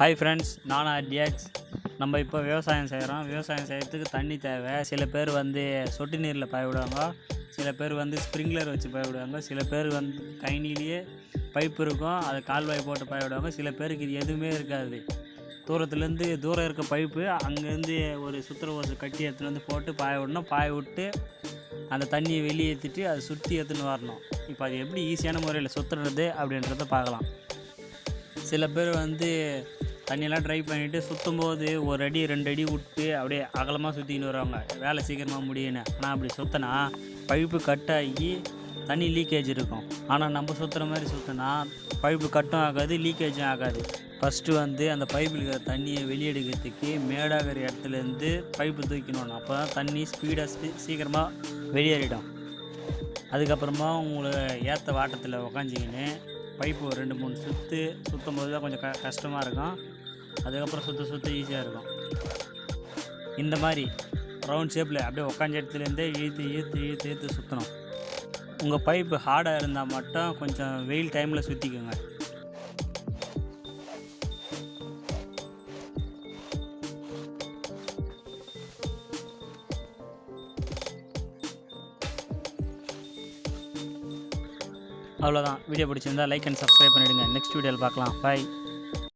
Hi friends நானா dx நம்ம இப்போ விவசாயம் செய்கிறோம் விவசாயம் செய்கிறதுக்கு தண்ணி தேவை. சில பேர் வந்து சொட்டு நீரில் பாய விடுவாங்க சில பேர் வந்து ஸ்ப்ரிங்க்லர் வச்சு பாய விடுவாங்க சில பேர் வந்து கைனிலேயே பைப் இருக்கும். அதை கால்வாய் போட்டு பாய விடுவாங்க சில பேருக்கு இது எதுவுமே இருக்காது. தூரத்துலேருந்து தூரம் இருக்க பைப்பு அங்கேருந்து ஒரு சுத்திர ஓசை கட்டி எடுத்துன்னு வந்து போட்டு பாய விடணும். பாய விட்டு அந்த தண்ணியை வெளியே ஏற்றிட்டு அதை சுற்றி எடுத்துன்னு வரணும். இப்போ அது எப்படி ஈஸியான முறையில் சுற்றுறது அப்படின்றத பார்க்கலாம். சில பேர் வந்து தண்ணியெல்லாம் ட்ரை பண்ணிவிட்டு சுற்றும் போது ஒரு அடி ரெண்டு அடி விட்டு அப்படியே அகலமாக சுற்றிக்கின்னு வருவாங்க. வேலை சீக்கிரமாக முடியுன்னு ஆனால் அப்படி சுற்றினா பைப்பு கட் ஆகி தண்ணி லீக்கேஜ் இருக்கும். ஆனால் நம்ம சுற்றுற மாதிரி சுற்றினா பைப்பு கட்டும் ஆகாது லீக்கேஜும் ஆகாது. ஃபஸ்ட்டு வந்து அந்த பைப்பில் இருக்கிற தண்ணியை வெளியெடுக்கிறதுக்கு மேடாகிற இடத்துலேருந்து பைப்பு தூக்கணும் அப்போ தான் தண்ணி ஸ்பீடாக சீக்கிரமாக வெளியேறிடும். அதுக்கப்புறமா உங்களை ஏற்ற வாட்டத்தில் உக்காஞ்சிக்கின்னு பைப்பு ஒரு ரெண்டு மூணு சுற்று சுற்றும் போது தான் கொஞ்சம் க கஷ்டமாக இருக்கும். அதுக்கப்புறம் சுற்ற சுற்ற ஈஸியாக இருக்கும். இந்த மாதிரி ரவுண்ட் ஷேப்பில் அப்படியே உக்காஞ்ச இடத்துலேருந்தே இழுத்து இழுத்து இழுத்து இழுத்து சுற்றணும் உங்கள் பைப்பு ஹார்டாக இருந்தால் மட்டும் கொஞ்சம் வெயில் டைமில் சுற்றிக்கோங்க அவ்வளோதான் வீடியோ பிடிச்சிருந்தா லைக் அண்ட் சப்ஸ்கிரைப் பண்ணிவிடுங்க நெக்ஸ்ட் வீடியோவில் பார்க்கலாம். பாய்